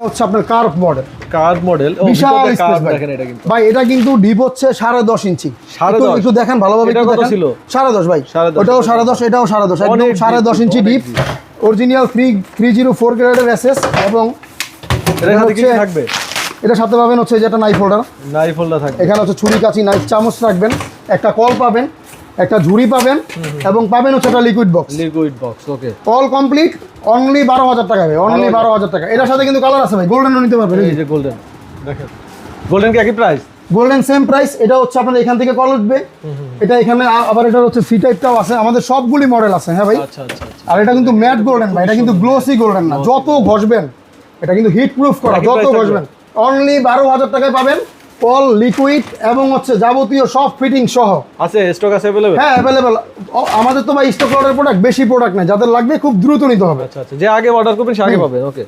হচ্ছে আপনার curve model curve model ও বিশাল স্পেস ভাই। দেখেন এটা কিন্তু। ভাই এটা কিন্তু ডিপ হচ্ছে সাড়ে দশ ইঞ্চি। সাড়ে দশ? একটু দেখেন ভালোভাবে এটা কত ছিল? সাড়ে দশ ভাই। দশ। ওটাও সাড়ে দশ এটাও সাড়ে দশ। একদম সাড়ে দশ ইঞ্চি deep original three three zero four গ্রেডের এসএস এবং থাকবে? এটা সাথে পাবেন হচ্ছে যেটা নাইফ হোল্ডার নাইফ হোল্ডার থাকবে। এখানে হচ্ছে ছুরি কাঁচি নাইফ চামচ রাখবেন। একটা কল পাবেন একটা ঝুড়ি পাবেন এবং পাবেন হচ্ছে একটা liquid box liquid box okay all complete only বারো হাজার টাকা ভাই অনলি বারো হাজার। টাকা। এটার সাথে কিন্তু কালার আছে ভাই গোল্ডেনও নিতে পারবেন এই যে গোল্ডেন দেখেন। গোল্ডেন কি একই প্রাইস গোল্ডেন সেম প্রাইস এটা হচ্ছে আপনার এখান থেকে কল উঠবে। এটা এখানে আবার এটা হচ্ছে সি টাইপটাও আছে। আমাদের সবগুলি মডেল আছে হ্যাঁ ভাই? আচ্ছা আচ্ছা আচ্ছা। আর এটা কিন্তু ম্যাট গোল্ডেন ভাই এটা কিন্তু গ্লোসি গোল্ডেন না যত ঘষবেন এটা কিন্তু হিট প্রুফ করা যত ঘষবেন। অনলি বারো হাজার টাকায় পাবেন। কল লিকুইড এবং হচ্ছে যাবতীয় সব ফিটিং সহ। আছে স্টক আছে अवेलेबल হ্যাঁ अवेलेबल আমাদের তো ভাই স্টক অর্ডার প্রোডাক্ট বেশি প্রোডাক্ট নাই যাদের লাগবে খুব দ্রুত নিতে হবে। আচ্ছা আচ্ছা। যে আগে অর্ডার করবেন সে আগে পাবে ওকে